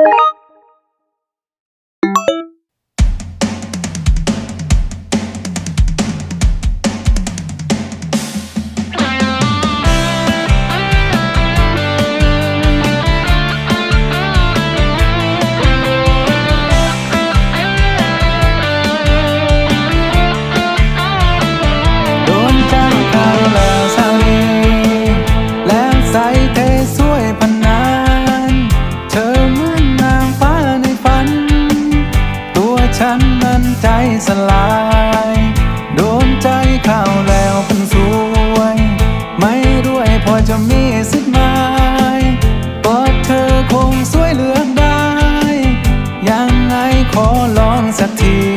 you ฉันนั้นใจสลาย โดนใจเข้าแล้วคนสวย ไม่รวยพอจะมีสักไม้ปอดเธอคงสวยเหลือได้ ยังไงขอลองสักที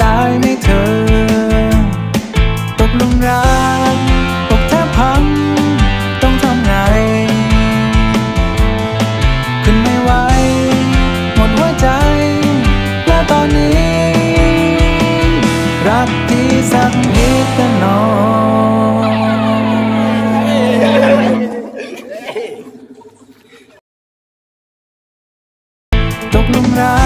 ได้ไหมเธอ ตกลุมรักตกแทบพัง ต้องทำไง ขึ้นไม่ไหวหมดหัวใจ และตอนนี้ รักที่สักนิดแต่นอยตกลุมรัก